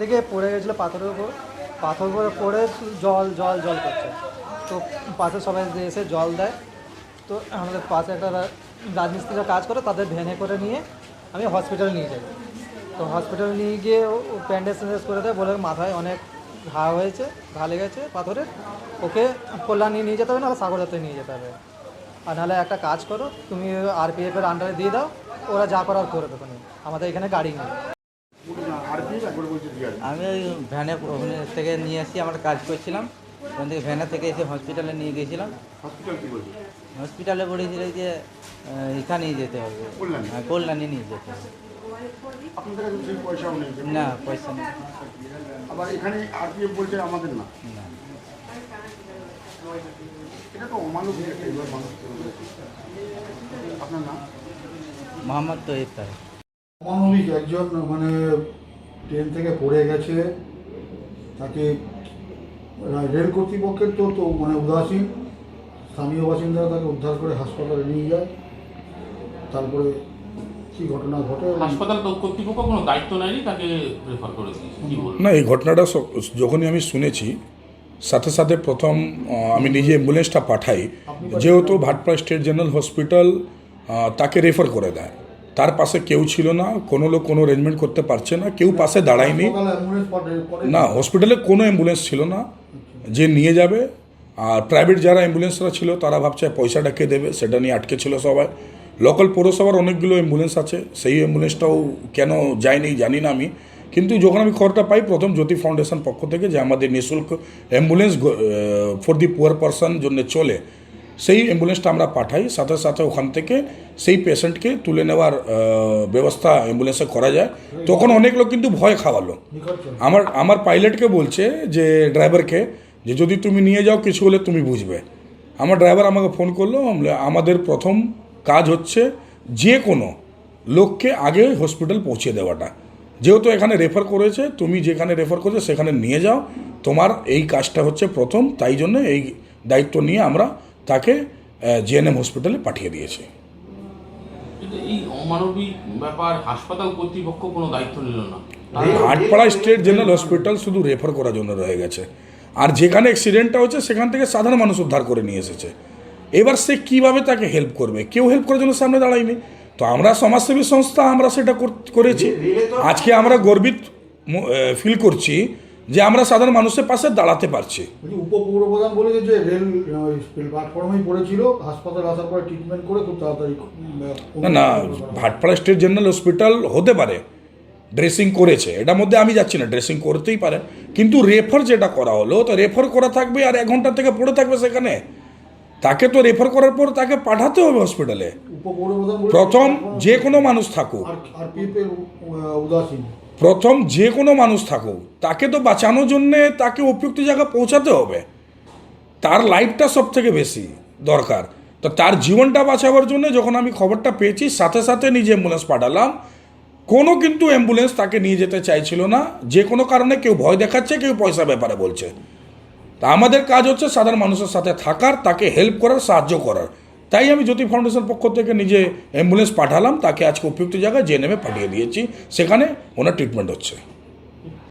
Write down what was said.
থেকে পড়ে গেছিল পাথরের উপর। পাথর উপরে পড়ে জল জল জল করছে। তো পাশে সবাই এসে জল দেয়। তো আমাদের পাশে একটা রাজমিস্ত্রিরা কাজ করে তাদের ভ্যানে করে নিয়ে আমি হসপিটালে নিয়ে যাই। তো হসপিটালে নিয়ে গিয়ে প্যান্ডেজ ট্যান্ডেজ করে দেয় বলে মাথায় অনেক ঘা হয়েছে ঘা লেগেছে পাথরের। ওকে কল্যাণী নিয়ে যেতে হবে না সাগর যাত্রায় নিয়ে যেতে হবে। আর নাহলে একটা কাজ করো তুমি আরপিএফের আন্ডারে দিয়ে দাও ওরা যা করার করে দেবে আমাদের এখানে গাড়ি নেই। আমি ওই ভ্যানে থেকে নিয়ে এসে আমরা কাজ করছিলাম ওখান থেকে ভ্যানে থেকে এসে হসপিটালে নিয়ে গেছিলাম হসপিটালে বলেছিল যে আহ, এখানেই যেতে হবে। কল্যাণী? হ্যাঁ কল্যাণী নিয়ে যেতে হবে। আপনাদের কাছে নেই? না পয়সা নেই। আবার এখানে আরপিএফ বলছে আমাদের না? না। এটা তো অমানবিক একটা এবার মানুষ আপনার নাম? মোহাম্মদ তৈব তাই। অমানবিক একজন মানে ট্রেন থেকে পড়ে গেছে। তাকে রেল কর্তৃপক্ষের তো তো মানে উদাসীন। স্থানীয় বাসিন্দারা তাকে উদ্ধার করে হাসপাতালে নিয়ে যায়। তারপরে কি ঘটনা ঘটে? হাসপাতাল কর্তৃপক্ষ কোনো দায়িত্ব নেয়নি তাকে রেফার করে দিয়েছে। না এই ঘটনাটা যখনই আমি শুনেছি সাথে সাথে প্রথম আমি নিজে অ্যাম্বুলেন্সটা পাঠাই। যেহেতু ভাটপাড়া স্টেট জেনারেল হসপিটাল তাকে রেফার করে দেয়। তার পাশে কেউ ছিল না কোনো লোক কোনো অ্যারেঞ্জমেন্ট করতে পারছে না কেউ পাশে দাঁড়ায়নি। না হসপিটালে কোনো অ্যাম্বুলেন্স ছিল না। যে নিয়ে যাবে আর প্রাইভেট যারা অ্যাম্বুলেন্সরা ছিল তারা ভাবছে পয়সাটা কে দেবে সেটা নিয়ে আটকে ছিল সবাই। লোকাল পৌরসভার অনেকগুলো অ্যাম্বুলেন্স আছে সেই অ্যাম্বুলেন্সটাও কেন যায়নি জানি না আমি। কিন্তু যখন আমি খবরটা পাই প্রথম জ্যোতি ফাউন্ডেশন পক্ষ থেকে যে আমাদের নিঃশুল্ক ambulance for the poor person জন্য চলে সেই অ্যাম্বুলেন্সটা আমরা পাঠাই। সাথে সাথে ওখান থেকে সেই পেশেন্টকে তুলে নেওয়ার ব্যবস্থা অ্যাম্বুলেন্সে করা যায়। তখন অনেক লোক কিন্তু ভয় খাওয়ালো। আমার আমার পাইলটকে বলছে যে ড্রাইভারকে যে যদি তুমি নিয়ে যাও কিছু হলে তুমি বুঝবে। আমার ড্রাইভার আমাকে ফোন করল আমাদের প্রথম কাজ হচ্ছে যে কোনো লোককে আগে হসপিটাল পৌঁছে দেওয়াটা। যেহেতু এখানে রেফার করেছে তুমি যেখানে রেফার করেছ সেখানে নিয়ে যাও। তোমার এই কাজটা হচ্ছে প্রথম তাই জন্য এই দায়িত্ব নিয়ে আমরা তাকে জিএনএম হসপিটালে পাঠিয়ে দিয়েছি। কিন্তু এই অমানবিক ব্যাপার হাসপাতাল কর্তৃপক্ষ কোনো দায়িত্ব নিল না। ভাটপাড়া স্টেট জেনারেল হসপিটাল শুধু রেফার করার জন্য রয়ে গেছে। আর যেখানে অ্যাক্সিডেন্টটা হচ্ছে সেখান থেকে সাধারণ মানুষ উদ্ধার করে নিয়ে এসেছে। এবার সে কীভাবে তাকে হেল্প করবে? কেউ হেল্প করার জন্য সামনে দাঁড়ায়নি। তো আমরা সমাজসেবী সংস্থা আমরা সেটা করেছি। আজকে আমরা গর্বিত ফিল করছি যে আমরা সাধারণ মানুষের পাশে দাঁড়াতে পারছি। বলছি, উপপৌরপ্রধান বলেছে যে রেল প্ল্যাটফর্মেই পড়েছিল। হাসপাতালে আসার পরে ট্রিটমেন্ট করে খুব তাড়াতাড়ি না না ভাটপাড়া স্টেট জেনারেল হসপিটাল হতে পারে। ড্রেসিং করেছে। এটার মধ্যে আমি যাচ্ছি না ড্রেসিং করতেই পারে। কিন্তু রেফার যেটা করা হলো তো রেফার করা থাকবে আর এক ঘণ্টা থেকে পড়ে থাকবে সেখানে। তাকে তো রেফার করার পর তাকে পাঠাতে হবে হসপিটালে প্রথম যে কোনো মানুষ থাকুক। প্রথম যে কোনো মানুষ থাকুক তাকে তো বাঁচানোর জন্যে তাকে উপযুক্ত জায়গা পৌঁছাতে হবে। তার লাইফটা সব থেকে বেশি দরকার। তো তার জীবনটা বাঁচাবার জন্য যখন আমি খবরটা পেয়েছি সাথে সাথে নিজে অ্যাম্বুলেন্স পাঠালাম। কোনো কিন্তু অ্যাম্বুলেন্স তাকে নিয়ে যেতে চাইছিল না। যে কোনো কারণে কেউ ভয় দেখাচ্ছে, কেউ পয়সা ব্যাপারে বলছে। তা আমাদের কাজ হচ্ছে সাধারণ মানুষের সাথে থাকার, তাকে হেল্প করার, সাহায্য করার। তাই আমি জ্যোতি ফাউন্ডেশন পক্ষ থেকে নিজে অ্যাম্বুলেন্স পাঠালাম, তাকে আজকে উপযুক্ত জায়গায় জেনেমে পাঠিয়ে দিয়েছি। সেখানে ওনার ট্রিটমেন্ট হচ্ছে।